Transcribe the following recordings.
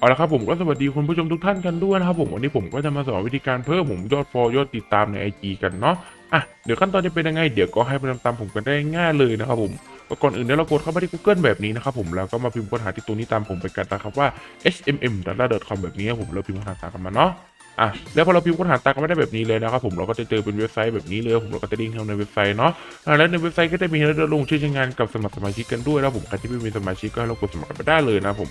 เอาละครับผมก็สวัสดีคุณผู้ชมทุกท่านกันด้วยนะครับผมวันนี้ผมก็จะมาสอนวิธีการเพิ่มผมยอดฟอลยอดติดตามใน IG กันเนาะอะเดี๋ยวขั้นตอนจะเป็นยังไงเดี๋ยวก็ให้ไปตามผมกันได้ง่ายเลยนะครับผมก่อนอื่นเดี๋ยวเรากดเข้าไปที่ Google แบบนี้นะครับผมแล้วก็มาพิมพ์ค้นหาที่ตัวนี้ตามผมไปกันนะครับว่า hmm data com แบบนี้ผมแล้วพิมพ์ค้นหาตามกันมาเนาะอะแล้วพอเราพิมพ์ค้นหาตามกันไม่ได้แบบนี้เลยนะครับผมเราก็จะเจอเป็นเว็บไซต์แบบนี้เลยผมเราก็จะลิงก์เข้าในเว็บไซต์เนาะแล้วในเว็บไซต์ก็จะมีให้เราลงชื่อใช้งานกับสมัครสมาชิกกันด้วยนะผมใครที่ไม่มีสมาชิกก็ให้เรากดสมัครกันไปได้เลยนะผม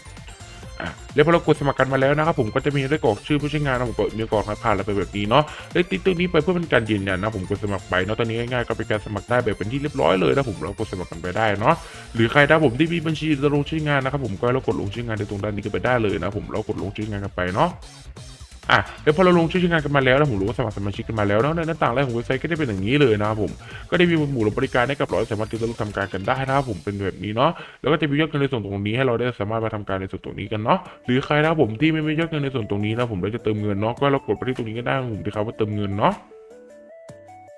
อะแล้วพอเรากดสมัครกันมาแล้วนะครับผมก็จะมีได้กรอกชื่อผู้ใช้งานนะผมกดมีกรอกผ่านอะไรไปแบบนี้เนาะได้ติดตัวนี้ไปเพื่อเป็นการยืนยันนะผมกดสมัครไปเนาะตอนนี้ง่ายๆก็เป็นการสมัครได้แบบเป็นที่เรียบร้อยเลยนะผมเรากดสมัครกันไปได้เนาะหรือใครถ้ผมที่มีบัญชีจะลงชื่องานนะครับผมก็เรากดลงชื่องานในตรงด้านนี้ก็ไปได้เลยนะผมเรากดลงชื่องานกันไปเนาะ อะแล้วพอเราลงชื่องานกันมาแล้วนะผมรู้ว่าสมัครสมาชิกกันมาแล้วเนาะในหน้าต่างแรกของเว็บไซต์ก็ได้เป็นอย่างนี้เลยนะครับผมก็ได้มีหมู่บริการให้กับเราสามารถที่จะทำการกันได้นะครับผมเป็นแบบนี้เนาะแล้วก็จะมียอดเงินในส่วนตรงนี้ให้เราได้สามารถมาทำการในส่วนตรงนี้กันเนาะหรือใครนะครับผมที่ไม่มียอดเงินในส่วนตรงนี้นะผมเราจะเติมเงินเนาะก็เรากดไปที่ตรงนี้ก็ได้ผมที่เขาว่าเติมเงินเนาะ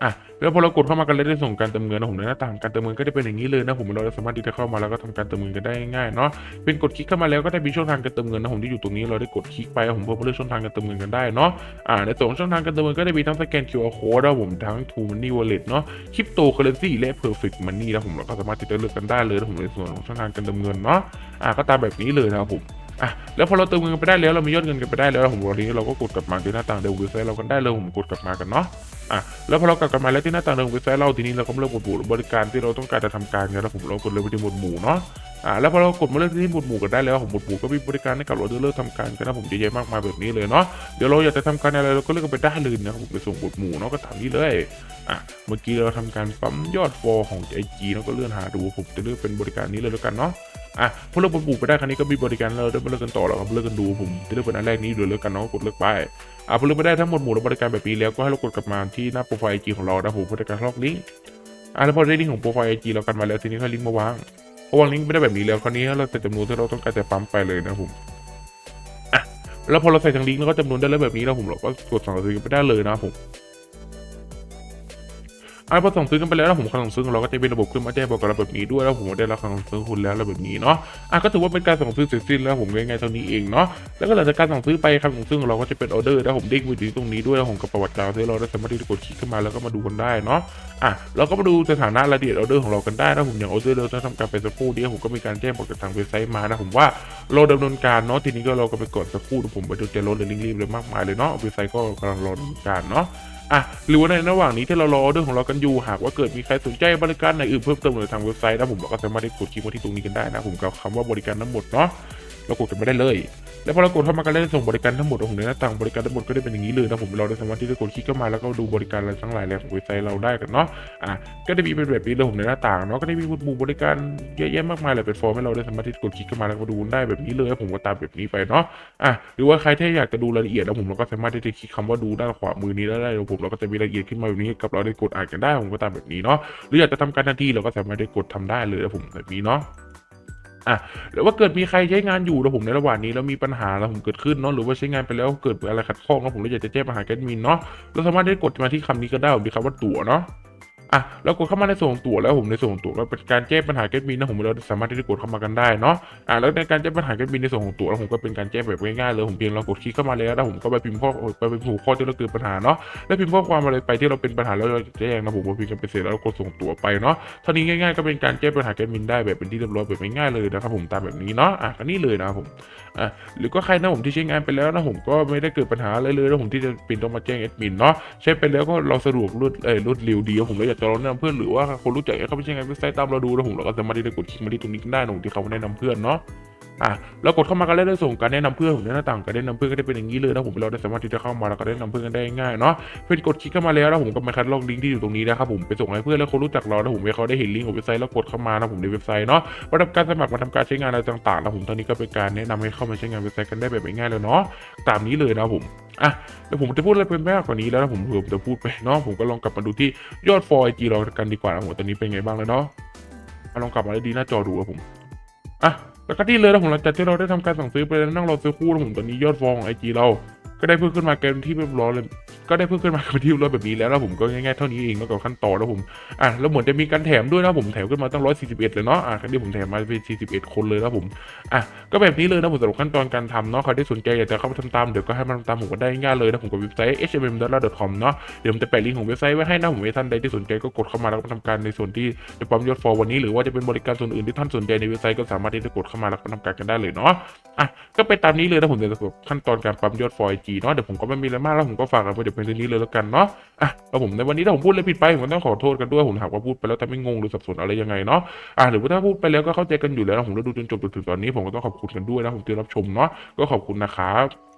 อะแล้วพอเรากดเข้ามากันเลยได้ส่งการเติมเงินนะผมในหน้าต่างการเติมเงินก็จะเป็นอย่างนี้เลยนะผมเราสามารถที่จะเข้ามาแล้วก็ทำการเติมเงินกันได้ง่ายเนาะเป็นกดคลิกเข้ามาแล้วก็ได้มีช่องทางการเติมเงินนะผมที่อยู่ตรงนี้เราได้กดคลิกไปผมเพื่อเลือกช่องทางการเติมเงินกันได้เนาะอ่าในส่วนของช่องทางการเติมเงินก็ได้มีทั้งสแกน QR code นะผมทั้ง True Money Wallet เนาะคริปโตเคอเรนซีและ perfect money นะผมเราก็สามารถที่จะเลือกกันได้เลยนะผมในส่วนของช่องทางการเติมเงินเนาะอะก็ตามแบบนี้เลยนะครับผม อะแล้วพอเราเติมเงินไปได้แล้วเรามียอดเงินกันไปได้แล้วผมวันนี้เราก็กดกลับมาที่หน้าต่างเดิมเว็บไซต์เรากันได้เลยผมกดกลับมากันเนาะอะแล้วพอเรากลับกันมาแล้วที่หน้าต่างเดิมเว็บไซต์เราทีนี้เราก็เลือกหมวดหมู่บริการที่เราต้องการจะทำการกันแล้วผมเรากดเลยไปที่หมวดหมู่เนาะอะแล้วพอเรากดมาเลือกที่หมวดหมู่กันได้แล้วผมหมวดหมู่ก็มีบริการให้กับเราเลือกทำการกันนะผมเยอะแยะมากมายแบบนี้เลยเนาะเดี๋ยวเราอยากจะทำการอะไรเราก็เลือกกันไปได้เลยนะผมไปส่งหมวดหมู่เนาะก็ทำนี้เลยอะเมื่อกี้เราทำการปั๊มยอดฟอของ IG แล้วก็เลื่อนหาดูผมจะเลือกเป็นบริการนี้เลยแล้วกันเนาะ อะพอเราบุกไปได้ครั้งนี้ก็มีบริการเราได้มาเลือกกันต่อแล้วครับเลือกกันดูผมจะเลือกเป็นอันแรกนี้ดูเลือกกันเนาะกดเลือกไปอะพอเลือกไปได้ทั้งหมดหมู่และบริการแบบนี้แล้วก็ให้เรากดกลับมาที่หน้าโปรไฟล์ IG ของเรานะผมเพื่อการลอกลิงก์อะแล้วพอได้ลิงก์ของโปรไฟล์ IG เรากันมาแล้วทีนี้ก็ลิงก์มาวางพอวางลิงก์ไม่ได้แบบนี้แล้วคราวนี้เราใส่จำนวนที่เราต้องการจะปั๊มไปเลยนะผมอะแล้วพอเราใส่ทางลิงก์แล้วก็จำนวนได้แล้วแบบนี้แล้วผมเราก็กดสั่งซื้อไปได้เลยนะผม อะพอส่งซื้อกันไปแล้วนะผมคำสั่งซื้อของเราก็จะเป็นระบบขึ้นมาแจ้งบอกกับเราแบบนี้ด้วยแล้วผมได้รับคำสั่งซื้อคุณแล้วอะไรแบบนี้เนาะอะก็ถือว่าเป็นการสั่งซื้อเสร็จสิ้นแล้วผมง่ายๆเท่านี้เองเนาะแล้วก็หลังจากการสั่งซื้อไปคำสั่งซื้อของเราก็จะเป็นออเดอร์แล้วผมเด้งมือถือตรงนี้ด้วยแล้วผมกับประวัติการซื้อเราได้สามารถที่จะกดคลิกขึ้นมาแล้วก็มาดูกันได้เนาะอะเราก็มาดูสถานะรายละเอียดออเดอร์ของเรากันได้นะผมอย่างออเดอร์เราจะทำการไปสักครู่เดียวผมก็มีการแจ้งบอกจากทางเว็บไซต์มานะผมว่าเราดำเนินการเนาะทีนี้ก็เราก็ไปกดสักครู่ผมไปดูเจรถเลยรีบๆเลยมากมายเลยเนาะเว็บไซต์ก็กำลังรอดำเนินการเนาะ อะหรือว่าในระหว่างนี้ที่เรารอออเดอร์ของเรากันอยู่หากว่าเกิดมีใครสนใจบริการไหนอื่นเพิ่มเติมในทางเว็บไซต์นะผมเราก็สามารถได้กดคลิกมาที่ตรงนี้กันได้นะผมกับคำว่าบริการทั้งหมดเนาะเรากดกันไม่ได้เลย แล้วพอเรากดเข้ามากันได้ส่งบริการทั้งหมดของในหน้าต่างบริการทั้งหมดก็ได้เป็นอย่างนี้เลยนะผมเราได้สามารถที่จะกดคลิกเข้ามาแล้วก็ดูบริการอะไรทั้งหลายแหล่ของเว็บไซต์เราได้กันเนาะอะก็ได้มีเป็นแบบนี้เลยผมในหน้าต่างเนาะก็ได้มีหมู่บริการเยอะแยะมากมายหลายแพลตฟอร์มให้เราได้สามารถที่จะกดคลิกเข้ามาแล้วก็ดูได้แบบนี้เลยผมก็ตามแบบนี้ไปเนาะอะหรือว่าใครที่อยากจะดูรายละเอียดแล้วผมเราก็สามารถที่จะคลิกคำว่าดูด้านขวามือนี้ได้เลยผมเราก็จะมีรายละเอียดขึ้นมาแบบนี้ให้กับเราได้กดอ่านกันได้ผมก็ตามแบบนี้เนาะหรืออยากจะทำการทันทีเราก็สามารถได้กดทำได้เลยนะผมแบบนี้เนาะ อะหรือว่าเกิดมีใครใช้งานอยู่แล้วผมในระหว่างนี้แล้วมีปัญหาแล้วผมเกิดขึ้นเนาะหรือว่าใช้งานไปแล้วเกิดอะไรขัดข้องแล้วผมเลยอยากจะแจ้งปัญหาแกดมินเนาะเราสามารถได้กดมาที่คำนี้ก็ได้ผมมีคำว่าตั๋วเนาะ อะแล้วกดเข้ามาในส่วนของตัวแล้วผมในส่วนของตั๋วก็เป็นการแก้ปัญหาแกดมินนะผมเราสามารถที่จะกดเข้ามากันได้เนาะอะแล้วในการแก้ปัญหาแกดมินในส่วนของตัวแล้วผมก็เป็นการแก้แบบง่ายๆเลยผมเพียงเรากดคลิกเข้ามาแล้วแล้วผมก็ไปพิมพ์ข้อไปพิมพ์หัวข้อที่เราเกิดปัญหาเนาะแล้วพิมพ์ข้อความอะไรไปที่เราเป็นปัญหาแล้วเราจะแจ้งนะผมก็พิมพ์กันไปเสร็จแล้วกดส่งตัวไปเนาะเท่านี้ง่ายๆก็เป็นการแก้ปัญหาแกดมินได้แบบเป็นที่เรียบร้อยแบบง่ายๆเลยนะครับผมตามแบบนี้เนาะอะก็นี่เลยนะผมอะหรือก็ใครนะผมที่ใช้งานไปแล้วนะผมก็ไม่ได้เกิดปัญหาอะไรเลยแล้วผมที่จะป็นต้องมาแจ้งแอดมินเนาะใช้ไปแล้วก็เราสะดวกรวดเอ้ยรวดเร็วดีผมเลยอยากจะลองแนะนำเพื่อนหรือว่าคนรู้จักเขาไม่ใช่ไงเว็บไซต์ตามเราดูแล้วผมเราก็สามารถที่จะกดคลิกมาที่ตรงนี้ได้นะผมที่เขาแนะนำเพื่อนเนาะ อะเรากดเข้ามากันแล้วได้ส่งการแนะนำเพื่อนผมในหน้าต่างการแนะนำเพื่อนก็ได้เป็นอย่างนี้เลยนะผมเราได้สามารถที่จะเข้ามาแล้วก็แนะนำเพื่อนกันได้ง่ายเนาะเพื่อนกดคลิกเข้ามาแล้วนะผมก็มาคัดลอกลิงก์ที่อยู่ตรงนี้นะครับผมไปส่งให้เพื่อนแล้วคนรู้จักเรานะผมให้เขาได้เห็นลิงก์ของเว็บไซต์แล้วกดเข้ามานะผมในเว็บไซต์เนาะมาทำการสมัครมาทำการใช้งานอะไรต่างๆนะผมตอนนี้ก็เป็นการแนะนำให้เข้ามาใช้งานเว็บไซต์กันได้แบบง่ายๆเลยเนาะตามนี้เลยนะผมอะแล้วผมจะพูดอะไรเป็นมากกว่านี้แล้วนะผมผมจะพูดไปเนาะผมก็ลองกลับมาดูที่ยอดฟอร์ไอจีเรากันดีกว่านะผมตอนนี้เป็นไงบ้างแล้วเนาะลองกลับมาด้ดีหน้าจอดูครับผมอะ แล้วก็ที่เลยนะผมหลังจากที่เราได้ทำการสั่งซื้อไปแล้วนั่งรอซื้อคู่นะผมตอนนี้ยอดฟอร์ของไอจีเรา ก็ได้เพิ่มขึ้นมาเกมที่เรียบร้อยเลย ก็ได้เพิ่มขึ้นมาเป็นที่ร้อยแบบนี้แล้วแล้วผมก็ง่ายๆเท่านี้เองแล้วกับขั้นตอนแล้วผมอะแล้วเหมือนจะมีการแถมด้วยนะผมแถมขึ้นมาตั้ง141เอ็ดเลยเนาะอะครั้นี้ผมแถมมาเป็น41คนเลยนะผมอะก็แบบนี้เลยนะผมสำหรับขั้นตอนการทำเนาะใครที่สนใจอยากจะเข้ามาทำตามเดี๋ยวก็ให้มาทำตามผมก็ได้ง่ายเลยนะผมกับเว็บไซต์ hmm.com เนาะเดี๋ยวผมจะแปะลิงก์ของเว็บไซต์ไว้ให้นะผมให้ท่านใดที่สนใจก็กดเข้ามาแล้วก็ทำการในส่วนที่จะปั๊มยอดฟอลวันนี้หรือว่าจะเป็นบริการส่วนอื่นที่ท่านสนใจในเว็บไซต์ก็สามารถที่จะกดเข้ามาแล้วก็ทำการกันได้เลยเนาะอะก็ไปตามนี้เลยนะผมเดี๋ยวจะขั้นตอนการปั๊มยอดฟอลจีเนาะเดี๋ยวผมก็ไม่มีอะไรมากแล้วผมก็ฝากกันไว้เดี๋ยวในเรื่องนี้เลยแล้วกันเนาะอะแล้วผมในวันนี้ถ้าผมพูดอะไรผิดไปผมก็ต้องขอโทษกันด้วยผมหากว่าพูดไปแล้วแต่ไม่งงหรือสับสนอะไรยังไงเนาะอะหรือว่าถ้าพูดไปแล้วก็เข้าใจกันอยู่แล้วผมได้ดูจนจบจนถึงตอนนี้ผมก็ต้องขอบคุณกันด้วยนะผมที่รับชมเนาะก็ขอบคุณนะครับ